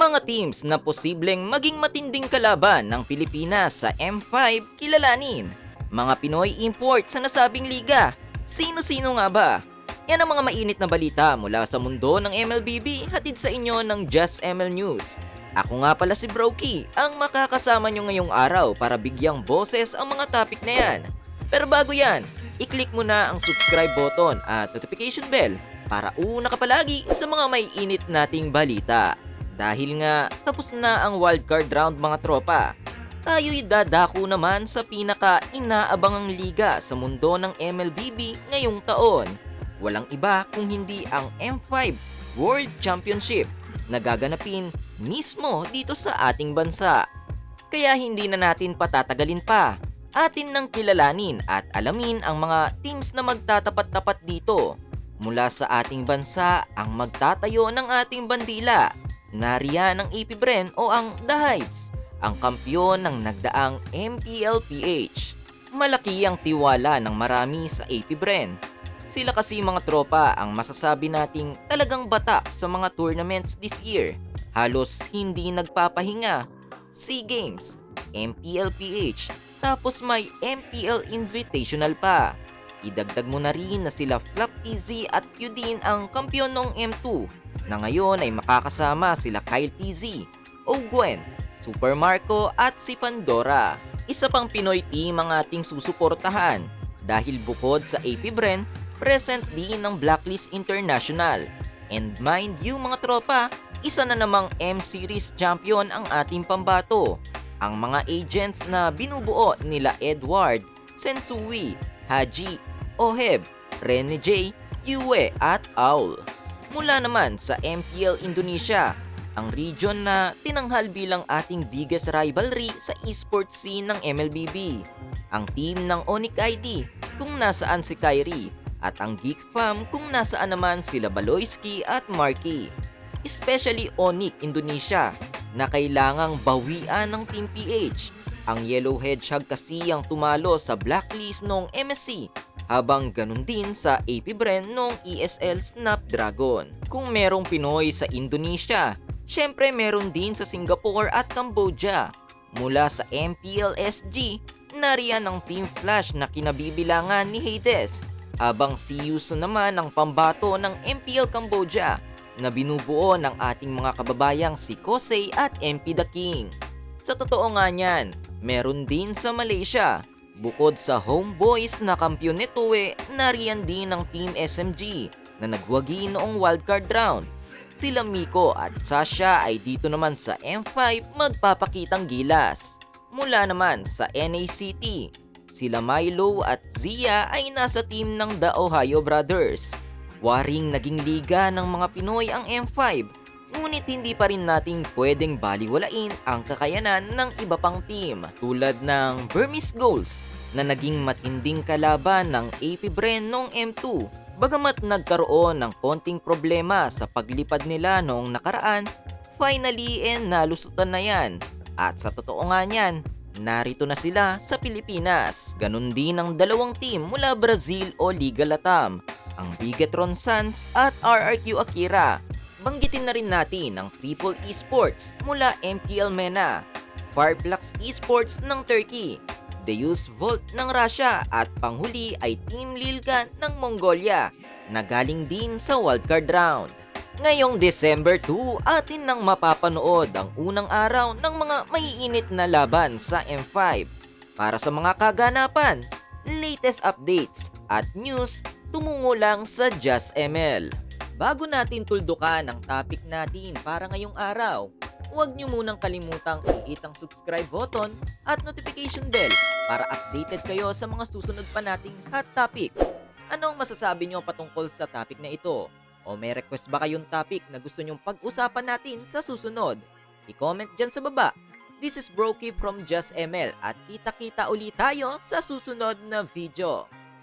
Mga teams na posibleng maging matinding kalaban ng Pilipinas sa M5 kilalanin. Mga Pinoy import sa nasabing liga. Sino-sino nga ba? Yan ang mga mainit na balita mula sa mundo ng MLBB hatid sa inyo ng Just ML News. Ako nga pala si Brokey, ang makakasama nyo ngayong araw para bigyang boses ang mga topic na yan. Pero bago yan, i-click mo na ang subscribe button at notification bell para una ka palagi sa mga may init nating balita. Dahil nga tapos na ang wildcard round mga tropa, tayo'y dadako naman sa pinaka-inaabangang liga sa mundo ng MLBB ngayong taon. Walang iba kung hindi ang M5 World Championship na gaganapin mismo dito sa ating bansa. Kaya hindi na natin patatagalin pa. Atin nang kilalanin at alamin ang mga teams na magtatapat-tapat dito. Mula sa ating bansa ang magtatayo ng ating bandila. Nariyan ang AP Bren o ang The Hives, ang kampyon ng nagdaang MPLPH. Malaki ang tiwala ng marami sa AP Bren. Sila kasi mga tropa ang masasabi nating talagang bata sa mga tournaments this year. Halos hindi nagpapahinga. SEA Games, MPLPH, tapos may MPL Invitational pa. Idagdag mo na rin na sila Flap TZ at Yudin ang kampyon ng M2 na ngayon ay makakasama sila Kyle TZ, Ogwen, Super Marco at si Pandora. Isa pang Pinoy team ang ating susuportahan dahil bukod sa AP Bren, present din ng Blacklist International. And mind you mga tropa, isa na namang M-Series champion ang ating pambato. Ang mga agents na binubuo nila Edward, Sensui, Haji, Oheb, Rene J, Yue at Aul. Mula naman sa MPL Indonesia, ang region na tinanghal bilang ating biggest rivalry sa esports scene ng MLBB. Ang team ng Onyx ID kung nasaan si Kyrie at ang Geek Fam kung nasaan naman sila Baloyski at Marky. Especially Onyx Indonesia na kailangang bawian ng Team PH. Ang Yellow Hedgehog kasi ang tumalo sa blacklist ng MSC habang ganun din sa AP Bren ng ESL Snapdragon. Kung merong Pinoy sa Indonesia, syempre meron din sa Singapore at Cambodia. Mula sa MPLSG, nariyan ang Team Flash na kinabibilangan ni Hades, habang si Yuso naman ang pambato ng MPL Cambodia na binubuo ng ating mga kababayang si Kosei at MP The King. Sa totoo nga niyan, meron din sa Malaysia. Bukod sa homeboys na kampiyon nito eh, nariyan din ang Team SMG na nagwagi noong wildcard round. Sila Miko at Sasha ay dito naman sa M5 magpapakitang gilas. Mula naman sa NACT, sila Milo at Zia ay nasa team ng The Ohio Brothers. Waring naging liga ng mga Pinoy ang M5, ngunit hindi pa rin nating pwedeng baliwalain ang kakayanan ng iba pang team tulad ng Burmese Goals na naging matinding kalaban ng AP Bren noong M2. Bagamat nagkaroon ng konting problema sa paglipad nila noong nakaraan, finally eh nalusutan na yan. At sa totoo nga niyan, narito na sila sa Pilipinas. Ganon din ang dalawang team mula Brazil o Liga Latam, ang Bigetron Suns at RRQ Akira. Banggitin na rin natin ang Triple Esports mula MPL MENA, Fireblocks Esports ng Turkey, Deus Volt ng Russia at panghuli ay Team Lilgan ng Mongolia na galing din sa wildcard round. Ngayong December 2, atin nang mapapanood ang unang araw ng mga maiinit na laban sa M5. Para sa mga kaganapan, latest updates at news, tumungo lang sa Just ML. Bago natin tuldukan ang topic natin para ngayong araw, huwag nyo munang kalimutang i-hit ang subscribe button at notification bell para updated kayo sa mga susunod pa nating hot topics. Anong masasabi nyo patungkol sa topic na ito? O may request ba kayong topic na gusto nyong pag-usapan natin sa susunod? I-comment dyan sa baba. This is Brokey from Just ML at kita-kita ulit tayo sa susunod na video.